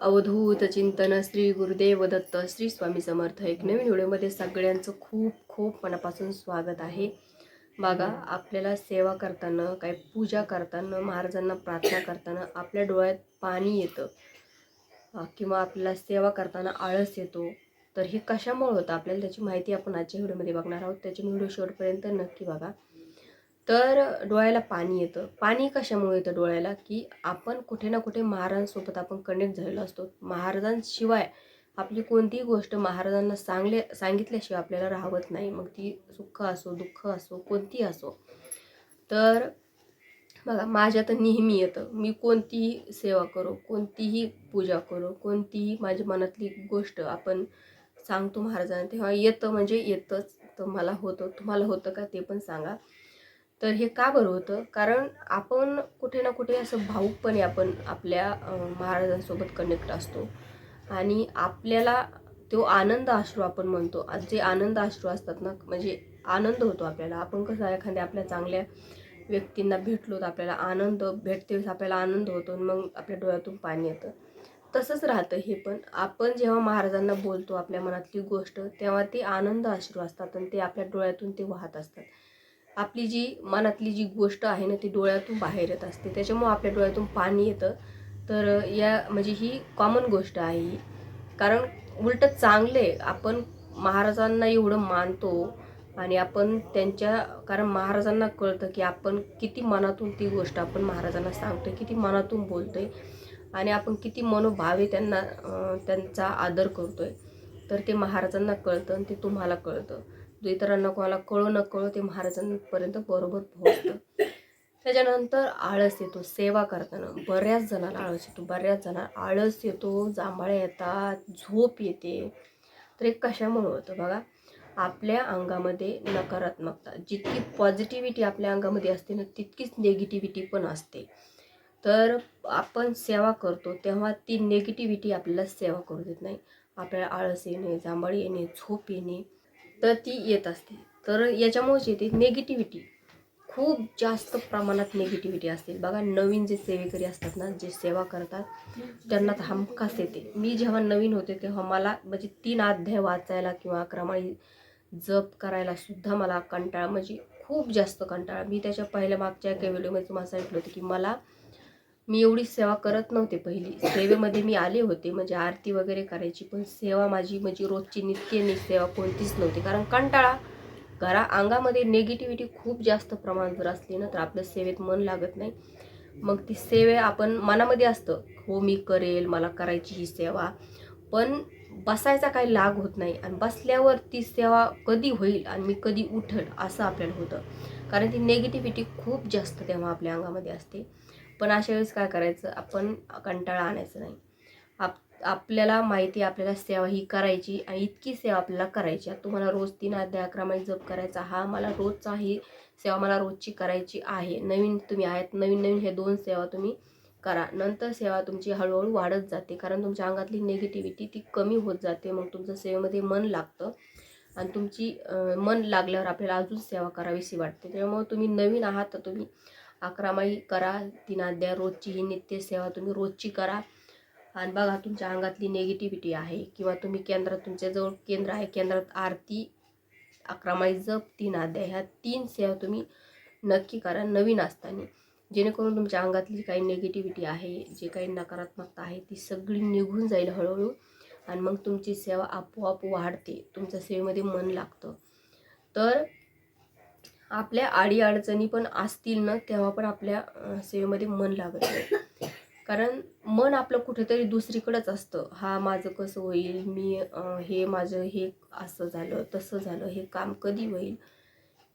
अवधूत चिंतन श्री गुरुदेव दत्त श्री स्वामी समर्थ एक नवीन व्हिडिओमध्ये सगळ्यांचं खूप खूप मनापासून स्वागत आहे. बघा आपल्याला सेवा करताना काय पूजा करताना महाराजांना प्रार्थना करताना आपल्या डोळ्यात पाणी येतं. किंवा आपल्याला सेवा करताना आळस येतो. तर हे कशामुळे होतं? आपल्याला त्याची माहिती आपण आजच्या व्हिडिओमध्ये बघणार आहोत. त्याची व्हिडिओ शेवटपर्यंत नक्की बघा. तर डोळ्याला पाणी येतं. पाणी कशामुळे येतं डोळ्याला? की आपण कुठे ना कुठे महाराजांसोबत आपण कनेक्ट झालेलो असतो. महाराजांशिवाय आपली कोणतीही गोष्ट महाराजांना सांगले सांगितल्याशिवाय आपल्याला राहत नाही. मग ती सुख असो दुःख असो कोणतीही असो. तर बघा माझ्या तर नेहमी येतं. मी कोणतीही सेवा करो कोणतीही पूजा करो कोणतीही माझ्या मनातली गोष्ट आपण सांगतो महाराजांना तेव्हा येतं म्हणजे येतंच. तर मला होतं तुम्हाला होतं का ते पण सांगा. तर हे का बरं होतं? कारण आपण कुठे ना कुठे असं भाऊकपणे आपण आपल्या महाराजांसोबत कनेक्ट असतो. आणि आपल्याला तो आनंद आश्रू आपण म्हणतो. जे आनंद आश्रू असतात ना म्हणजे आनंद होतो आपल्याला. आपण कसं एखाद्या आपल्या चांगल्या व्यक्तींना भेटलो तर आपल्याला आनंद भेटते वेळेस आपल्याला आनंद होतो आणि मग आपल्या डोळ्यातून पाणी येतं. तसंच राहतं हे पण. आपण जेव्हा महाराजांना बोलतो आपल्या मनातली गोष्ट तेव्हा ते आनंद अश्रू असतात आणि ते आपल्या डोळ्यातून ते वाहत असतात. आपली जी मनातली जी गोष्ट आहे ना ती डोळ्यातून बाहेर येत असते. त्याच्यामुळं आपल्या डोळ्यातून पाणी येतं. तर या म्हणजे ही कॉमन गोष्ट आहे कारण उलट चांगले आपण महाराजांना एवढं मानतो आणि आपण त्यांच्या कारण महाराजांना कळतं की आपण किती मनातून ती गोष्ट आपण महाराजांना सांगतोय किती मनातून बोलतोय आणि आपण किती मनोभावे त्यांना त्यांचा आदर करतोय. तर ते महाराजांना कळतं आणि ते तुम्हाला कळतं. जे इतरांना कोणाला कळो न कळो ते महाराजांपर्यंत बरोबर पोहोचतं. त्याच्यानंतर आळस येतो सेवा करताना. बऱ्याच जणांना आळस येतो बऱ्याच जणांना आळस येतो जांभळ्या येतात झोप येते. तर हे कशामुळे होतं बघा आपल्या अंगामध्ये नकारात्मकता जितकी पॉझिटिव्हिटी आपल्या अंगामध्ये असते ना तितकीच निगेटिव्हिटी पण असते. तर आपण सेवा करतो तेव्हा ती निगेटिव्हिटी आपल्याला सेवा करू देत नाही. आपल्याला आळस येणे जांभळ येणे झोप येणे तर ती येत असते. तर याच्यामुळेच येते निगेटिव्हिटी खूप जास्त प्रमाणात निगेटिव्हिटी असतील बघा नवीन जे सेवेकरी असतात ना जे सेवा करतात त्यांना तर हमखास येते. मी जेव्हा नवीन होते तेव्हा मला म्हणजे तीन अध्याय वाचायला किंवा क्रमाळी जप करायला सुद्धा मला कंटाळा म्हणजे खूप जास्त कंटाळा. मी त्याच्या पहिल्या मागच्या एका व्हिडिओमध्ये तुम्हाला सांगितलं होतं की मला मी एवढी सेवा करत नव्हते पहिली. सेवेमध्ये मी आले होते म्हणजे आरती वगैरे करायची पण सेवा माझी म्हणजे रोजची नित्य सेवा कोणतीच नव्हती. कारण कंटाळा घरा अंगामध्ये निगेटिव्हिटी खूप जास्त प्रमाणात जर असली ना तर आपल्या सेवेत मन लागत नाही. मग ती सेवे आपण मनामध्ये असतं हो मी करेल मला करायची ही सेवा. पण बसायचा काही लाग होत नाही. आणि बसल्यावर ती सेवा कधी होईल आणि मी कधी उठल असं आपल्याला होतं. कारण ती निगेटिव्हिटी खूप जास्त तेव्हा आपल्या अंगामध्ये असते. पण अशा वेळेस काय करायचं? आपण कंटाळा आणायचं नाही. आप आपल्याला माहिती आहे आपल्याला सेवा ही करायची आणि इतकी सेवा आपल्याला करायची. आता तुम्हाला रोज तीन अध्याय अकरामाई जप करायचा हा मला रोजचा ही सेवा मला रोजची करायची आहे. नवीन तुम्ही आहेत नवीन नवीन हे दोन सेवा तुम्ही करा. नंतर सेवा तुमची हळूहळू वाढत जाते. कारण तुमच्या अंगातली निगेटिव्हिटी ती कमी होत जाते. मग तुमचं सेवेमध्ये मन लागतं. आणि तुमची मन लागल्यावर आपल्याला अजून सेवा करावीशी वाटते. त्यामुळे तुम्ही नवीन आहात तर तुम्ही अकरामाई करा तीन अध्याय रोजची ही नित्य सेवा तुम्ही रोजची करा. आणि बघा तुमच्या अंगातली निगेटिव्हिटी आहे किंवा तुम्ही केंद्रात तुमच्याजवळ केंद्र आहे केंद्रात आरती अकरामाई जप तीन अध्याय ह्या तीन सेवा तुम्ही नक्की करा नवीन असताना. जेणेकरून तुमच्या अंगातली काही निगेटिव्हिटी आहे जे काही नकारात्मकता आहे ती सगळी निघून जाईल हळूहळू. आणि मग तुमची सेवा आपोआप वाढते. तुमच्या सेवेमध्ये मन लागतं. तर आपल्या अडीअडचणी पण असतील ना तेव्हा पण आपल्या सेवेमध्ये मन लागत नाही. कारण मन आपलं कुठेतरी दुसरीकडंच असतं. हा माझं कसं होईल? मी हे माझं हे असं झालं तसं झालं हे काम कधी होईल?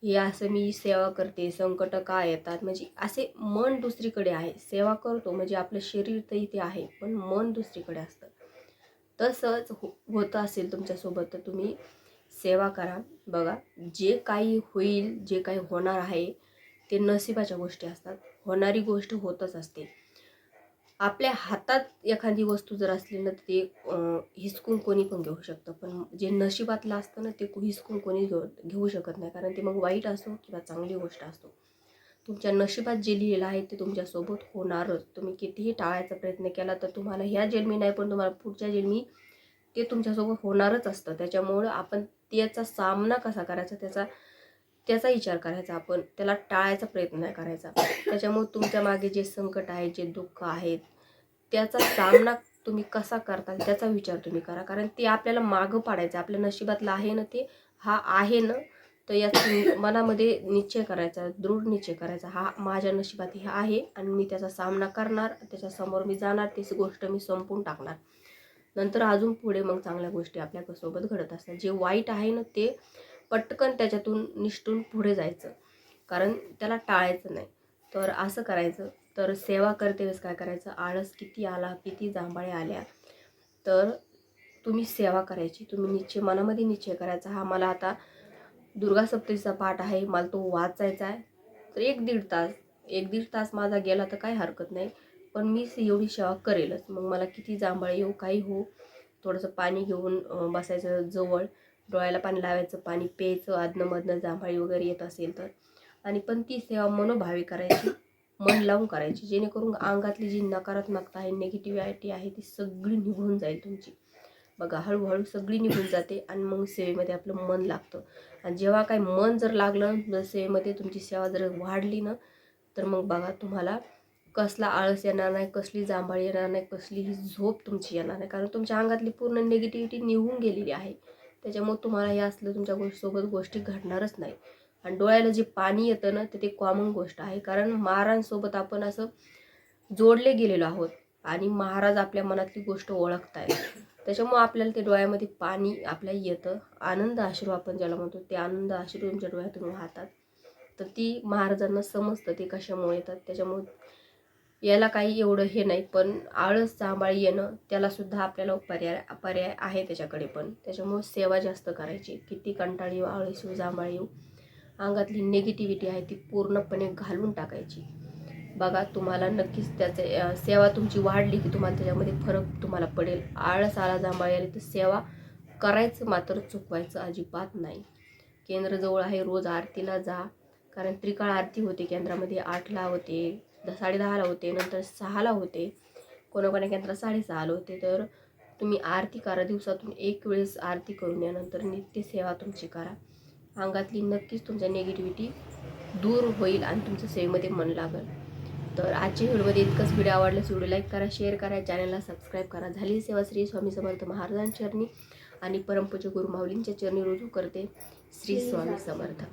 हे असं मी सेवा करते. संकट का येतात? म्हणजे असे मन दुसरीकडे आहे. सेवा करतो. म्हणजे आपलं शरीर तर इथे आहे. पण मन दुसरीकडे असतं. तसंच हो होतं असेल तुमच्यासोबत तर तुम्ही सेवा करा. बघा जे काही होईल जे काही होणार आहे ते नशिबाच्या गोष्टी असतात. होणारी गोष्ट होतच असते. आपल्या हातात एखादी वस्तू जर असली ना तर ते हिसकून कोणी पण घेऊ शकतं. पण जे नशिबातलं असतं ना ते हिसकून कोणी घेऊ घेऊ शकत नाही. कारण ते मग वाईट असो किंवा चांगली गोष्ट असो. तुमच्या नशिबात जे लिहिलेलं आहे ते तुमच्यासोबत होणारच. तुम्ही कितीही टाळायचा प्रयत्न केला तर तुम्हाला ह्या जन्मी नाही पण तुम्हाला पुढच्या जन्मी ते तुमच्यासोबत होणारच असतं. त्याच्यामुळं आपण त्याचा सामना कसा करायचा त्याचा त्याचा विचार करायचा आपण. त्याला टाळायचा प्रयत्न नाही करायचा. त्याच्यामुळे तुमच्या मागे जे संकट आहे जे दुःख आहेत त्याचा सामना तुम्ही कसा करता त्याचा विचार तुम्ही करा. कारण ते आपल्याला मागं पाडायचं. आपल्या नशिबातलं आहे ना ते हा आहे ना तर याचा मनामध्ये निश्चय करायचा दृढ निश्चय करायचा. हा माझ्या नशिबात हे आहे आणि मी त्याचा सामना करणार त्याच्यासमोर मी जाणार तीच गोष्ट मी संपून टाकणार. नंतर अजून पुढे मग चांगल्या गोष्टी आपल्यासोबत घडत असतात. जे वाईट आहे ना ते पटकन त्याच्यातून निष्ठून पुढे जायचं. कारण त्याला टाळायचं नाही. तर असं करायचं. तर सेवा करते वेळेस काय करायचं? आळस किती आला किती जांभळे आल्या? तर तुम्ही सेवा करायची. तुम्ही निश्चय मनामध्ये निश्चय करायचा. हा मला आता दुर्गा सप्ततीचा पाठ आहे मला तो वाचायचा आहे. तर एक दीड तास एक दीड तास माझा गेला तर काही हरकत नाही. पण मी एवढी सेवा करेलच. मग मला किती जांभळे येऊ काही हो थोडंसं पाणी घेऊन बसायचं जवळ. डोळ्याला पाणी लावायचं पाणी प्यायचं आदनंमधनं जांभळी वगैरे येत असेल तर. आणि पण ती सेवा मनोभावी करायची मन लावून करायची. जेणेकरून अंगातली जी नकारात्मकता आहे निगेटिव्हिटी आहे ती सगळी निघून जाईल तुमची. बघा हळूहळू सगळी निघून जाते आणि मग सेवेमध्ये आपलं मन लागतं. आणि जेव्हा काही मन जर लागलं जर सेवेमध्ये तुमची सेवा जर वाढली ना तर मग बघा तुम्हाला कसला आळस येणार नाही कसली जांभळी येणार नाही कसलीही झोप तुमची येणार नाही. कारण तुमच्या अंगातली पूर्ण निगेटिव्हिटी निघून गेलेली आहे. त्याच्यामुळे तुम्हाला हे असलं तुमच्या गोष्टीसोबत गोष्टी घडणारच नाही. आणि डोळ्याला जे पाणी येतं ना तर ते कॉमन गोष्ट आहे. कारण महाराजांसोबत आपण असं जोडले गेलेलो आहोत. आणि महाराज आपल्या मनातली गोष्ट ओळखतायत. त्याच्यामुळं आपल्याला ते डोळ्यामध्ये पाणी आपल्याला येतं. आनंद अश्रू आपण ज्याला म्हणतो ते आनंद अश्रू तुमच्या डोळ्यातून वाहतात. तर ती महाराजांना समजतं ते कशामुळे येतात. त्याच्यामुळे याला काही एवढं हे नाही पण आळस जांभळी येणं त्यालासुद्धा आपल्याला पर्याय पर्याय आहे त्याच्याकडे पण. त्याच्यामुळे सेवा जास्त करायची. किती कंटाळी येऊ आळस येऊ जांभळी येऊ अंगातली निगेटिव्हिटी आहे ती पूर्णपणे घालून टाकायची. बघा तुम्हाला नक्कीच त्याचे सेवा तुमची वाढली की तुम्हाला त्याच्यामध्ये फरक तुम्हाला पडेल. आळस आला जांभळी आली तर सेवा करायचं मात्र चुकवायचं अजिबात नाही. केंद्रजवळ आहे रोज आरतीला जा. कारण त्रिकाळ आरती होते केंद्रामध्ये आठला होते द साडेदहाला होते नंतर सहाला होते. कोणाकोणा केंद्रात साडेसहाला होते. तर तुम्ही आरती करा दिवसातून एक वेळेस आरती करून या नंतर नित्य सेवा तुमची करा. अंगातली नक्कीच तुमच्या निगेटिव्हिटी दूर होईल आणि तुमच्या सेवेमध्ये मन लागेल. तर आजच्या व्हिडिओमध्ये इतकंच. व्हिडिओ आवडल्यास व्हिडिओ लाईक करा शेअर करा चॅनलला सबस्क्राईब करा. झाली सेवा श्री स्वामी समर्थ महाराजांचरणी आणि परमपूज्य गुरु माऊलींच्या चरणी रुजू करते श्री स्वामी समर्थ.